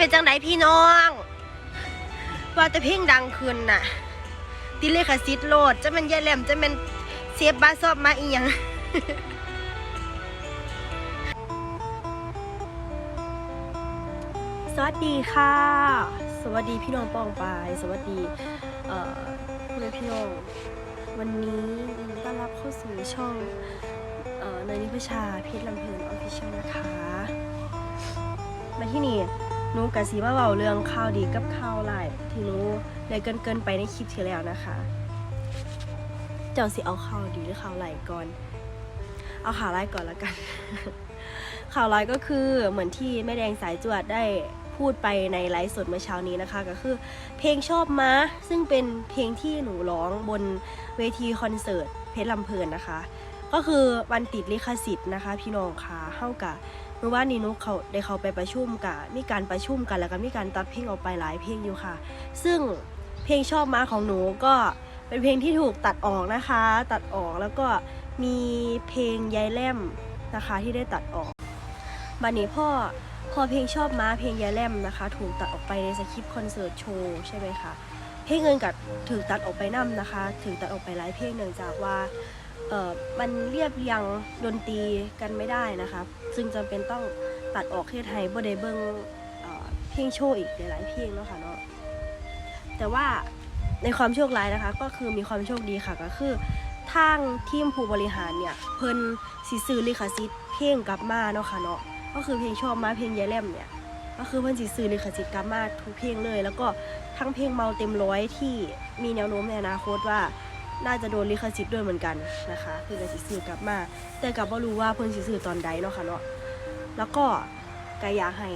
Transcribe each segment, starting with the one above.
เป็นจังไดพี่น้อง ว่าแต่เพลงดังขึ้นน่ะ ติเลขสิทธิ์โลด จะมันแย่แหลมจะมันเสียบบาซอบมาอีหยังสวัสดีค่ะ สวัสดีพี่น้องปองปาย สวัสดี เอ่อพ่อแม่พี่น้อง วันนี้ยินดีต้อนรับเข้าสู่ช่องเอ่อเนยนิพชาเพชรลำเพลินออฟฟิเชียลนะคะ มาที่นี่ หนูกะสีมาเบาเรื่องข่าวดีกับข่าวร้ายที่หนูได้เกินเกินไปในคลิปที่แล้วนะคะ เจ้าสิเอาข่าวดีหรือข่าวร้ายก่อน เอาข่าวร้ายก่อนละกัน ข่าวร้ายก็คือเหมือนที่แม่แดงสายจวดได้พูดไปในไลฟ์สดเมื่อเช้านี้นะคะ ก็คือเพลงชอบมาซึ่งเป็นเพลงที่หนูร้องบนเวทีคอนเสิร์ตเพชรลำเพลินนะคะ ก็คือวันติดลิขสิทธิ์นะคะ พี่น้องค่ะเข้ากับ เมื่อวานนี้นุกเขาได้เขาไปประชุมกับมีการประชุมกันแล้วก็มีการตัดเพลงออกไปหลายเพลงอยู่ค่ะ ซึ่งเพลงชอบมาของหนูก็เป็นเพลงที่ถูกตัดออกนะคะ ตัดออกแล้วก็มีเพลงยายแล่มนะคะที่ได้ตัดออกบันนี้พ่อพอเพลงชอบมาเพลงยายแล่มนะคะ ถูกตัดออกไปในสคริปต์คอนเสิร์ตโชว์ใช่ไหมคะเพลงเงินกับถูกตัดออกไปนํนะคะถูกตัดออกไปหลายเพลงเนื่องจากว่า เอ่อมันเรียบเรียงดนตรีกันไม่ได้นะคะซึ่งจำเป็นต้องตัดออกเทศไทยบ่ได้เบิ่งเอ่อเพลงโชว์อีกหลายๆเพลงเนาะค่ะเนาะแต่ว่าในความโชคร้ายนะคะ ก็คือมีความโชคดีค่ะก็คือทางทีมผู้บริหารเนี่ยเพิ่นสิซื้อลิขสิทธิ์เพลงกลับมาเนาะค่ะเนาะก็คือเพลงชอบมาเพลงยายแลมเนี่ยก็คือเพิ่นสิซื้อลิขสิทธิ์กลับมาทุกเพลงเลย แล้วก็ทั้งเพลงเมาเต็มร้อยที่มีแนวโน้มในอนาคตว่า น่าจะโดนลิขสิทธิ์ด้วยเหมือนกันนะคะเพื่อนสิซื้อกลับมา แต่กับว่ารู้ว่าเพิ่อนสิซื้อตอนใดเนาะค่ะเนาะแล้วก็ก็อยากให้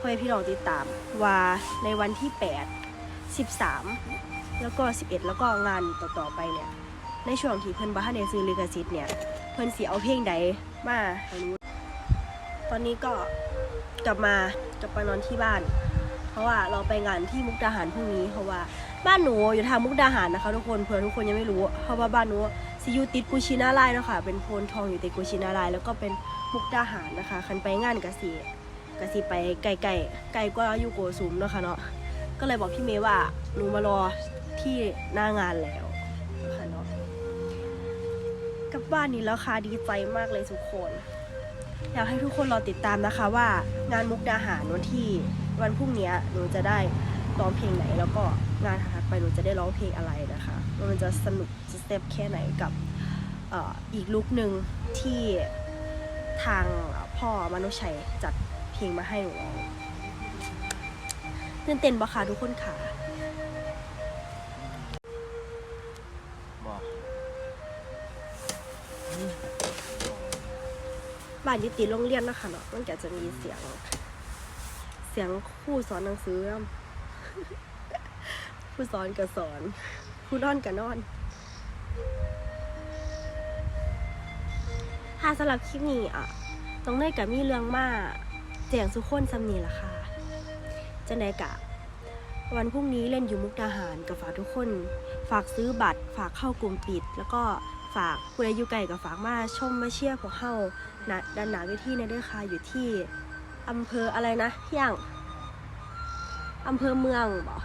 พ่อพี่น้องติดตามว่าในวันที่ 8 13 แล้วก็ 11 แล้วก็งานต่อๆไปเนี่ยในช่วงที่เพิ่อนบ่ทันได้ซื้อลิขสิทธิ์เนี่ยเพิ่อนสิเอาเพลงใดมาให้รู้ตอนนี้ก็กลับมากลับมานอนที่บ้าน เพราะว่าเราไปงานที่มุกดาหารพรุ่งนี้เพราะว่า บ้านหนูอยู่ทางมุกดาหารนะคะ ทุกคนเผื่อทุกคนยังไม่รู้เพราะว่าบ้านหนูซิอยูติดกุชินาลายเนาะค่ะเป็นโพนทองอยู่ติดกุชินาลายแล้วก็เป็นมุกดาหารนะคะ คันไปงานกะสีกะสีไปไกลๆไกลกว่าอยู่โกสุมเนาะค่ะเนาะก็เลยบอกพี่เมย์ว่าหนูมารอที่หน้างานแล้วนะคะเนาะกลับบ้านนี้แล้วค่ะดีใจมากเลยทุกคนอยากให้ทุกคนรอติดตามนะคะว่างานมุกดาหารวันที่วันพรุ่งนี้หนูจะได้ ร้องเพลงไหน แล้วก็งานถัดๆไปหนูจะได้ร้องเพลงอะไรนะคะว่ามันจะสนุกจะสเต็ปแค่ไหนกับเอ่ออีกลุกหนึ่งที่ทางพ่อมนุษย์ชัยจัดเพลงมาให้หนูร้องตื่นเต้นปะคะทุกคนค่ะบอกบ้านอยุติโรงเรียนนะคะเนาะมันก็จะมีเสียง เสียงครู่สอนหนังสือนำ ผู้สอนก็สอน ผู้นอนก็นอน ถ้าสำหรับคลิปนี้อะต้องได้กับมีเรื่องมาแจงสุขคนซำนีล่ะค่ะจะได้กะ วันพรุ่งนี้เล่นอยู่มุกดาหารกับฝากทุกคน ฝากซื้อบัตร ฝากเข้ากลุ่มปิด แล้วก็ฝากผู้ใดอยู่ไกลกับฝากมาชมมาเชียร์พวกเข้าณด้านหนาเวทีในเด้อค่ะอยู่ที่อำเภออะไรนะอย่าง อำเภอเมืองบ่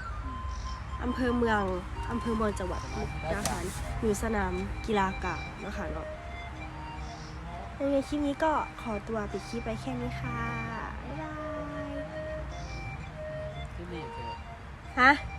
อำเภอเมืองอำเภอเมืองจังหวัดมุกดาหารอยู่สนามกีฬากลางเนาะคะเนาะในคลิปนี้ก็ขอตัวปิดคลิปไปแค่นี้ค่ะ บ๊ายบาย ที่นี่เจอฮะท